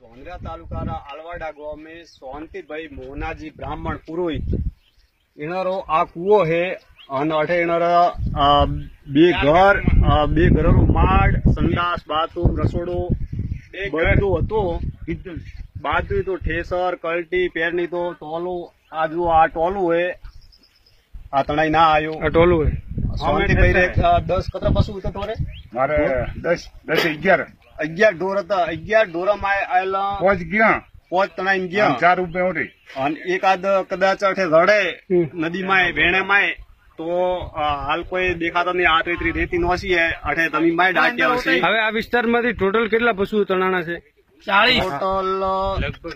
ધોંધરા તાલુકાના આલવાડા ગામે શાંતિભાઈ મોહનાજી બ્રાહ્મણ પુરોહિત એનારો આ કૂવો હે અને અઠે એનારા બે ઘર બે ઘરનો માડ સંડાસ બાથરૂમ રસોડો બધું હતું. બાજુ તો ઠેસર કલટી પેરની તો ટોલું. આ જો આ ટોલું હે આ તણાઈ ના આવ્યો. આ ટોલું હે દસ કતરા પશુ હતા ટોરે મારે દસ દસ અગિયાર. અગિયાર ઢોર હતા. અગિયાર ઢોરામાં આવેલા પહોંચ ગયા પોચ તણાઈ અને ગયા. ચાર રૂપિયા ઉઠી અને એકાદ કદાચ અઠે રડે. નદીમાં વેણે માય તો હાલ કોઈ દેખાતા નહીં. આ રેતી રેતી નોસી હે. અઠે તમે માય ડાક્યા હશે. હવે આ વિસ્તારમાંથી ટોટલ કેટલા પશુ તણાણા છે? ચાલીસ ટોટલ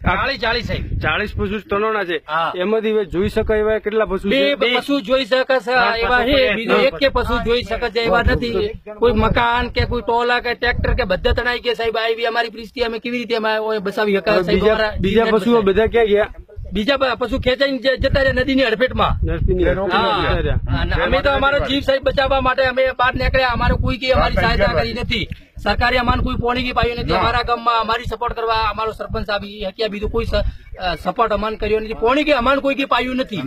ચાલીસ ચાલીસ સાહેબ ચાલીસ પશુ તણાણા છે. એમાંથી હવે જોઈ શકાય એવા કેટલા પશુ બે પશુ જોઈ શકે છે એવા છે બીજો એક. કે પશુ જોઈ શકે છે એવા નથી. કોઈ મકાન કે કોઈ ટોલા કે ટ્રેક્ટર કે બધા તણાઈ ગયા સાહેબ આવી અમારી પરિસ્થિતિ અમે કેવી રીતે અમે બસાવી શકાય બીજા પશુઓ બધા ક્યાં ગયા? બીજા પશુ ખેંચાઈ જતા રહ્યા નદીની અડફેટમાં હા. જતા રહ્યા. અને અમે તો અમારો જીવ સાહેબ બચાવવા માટે અમે બહાર નીકળ્યા. અમારે કોઈ કે અમારી સહાયતા કરી નથી. સરકારે અમાન કોઈ પોણી કી પાયું નથી. અમારા ગામમાં અમારી સપોર્ટ કરવા અમારો સરપંચ આવી હક્યા બીજું કોઈ સપોર્ટ અમાન કર્યો નથી. પોણી કે અમાન કોઈ કી પાયું નથી.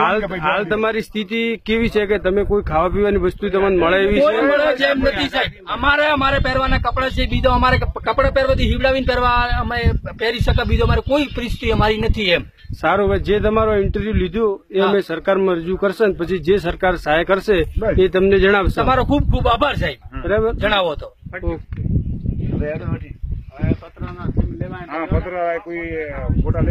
હાલ હાલ તમારી સ્થિતિ કેવી છે કે તમે કોઈ ખાવા પીવાની વસ્તુ તમને મળે એવી છે? મળે છે એમ નથી સાહેબ. અમારે અમારે પહેરવાના કપડા છે બીજો અમારે કપડા પહેરવાથી હિવડાવીને પહેરવા અમે પહેરી શકે બીજો અમારે કોઈ પરિસ્થિતિ અમારી નથી એમ. સારું હવે જે તમારો ઇન્ટરવ્યુ લીધું એ અમે સરકારમાં રજૂ કરશે ને પછી જે સરકાર સહાય કરશે એ તમને જણાવશે. તમારો ખૂબ ખૂબ આભાર સાહેબ. બરાબર? જણાવો તો. ઓકે હા પત્ર કોઈ ફોટા લે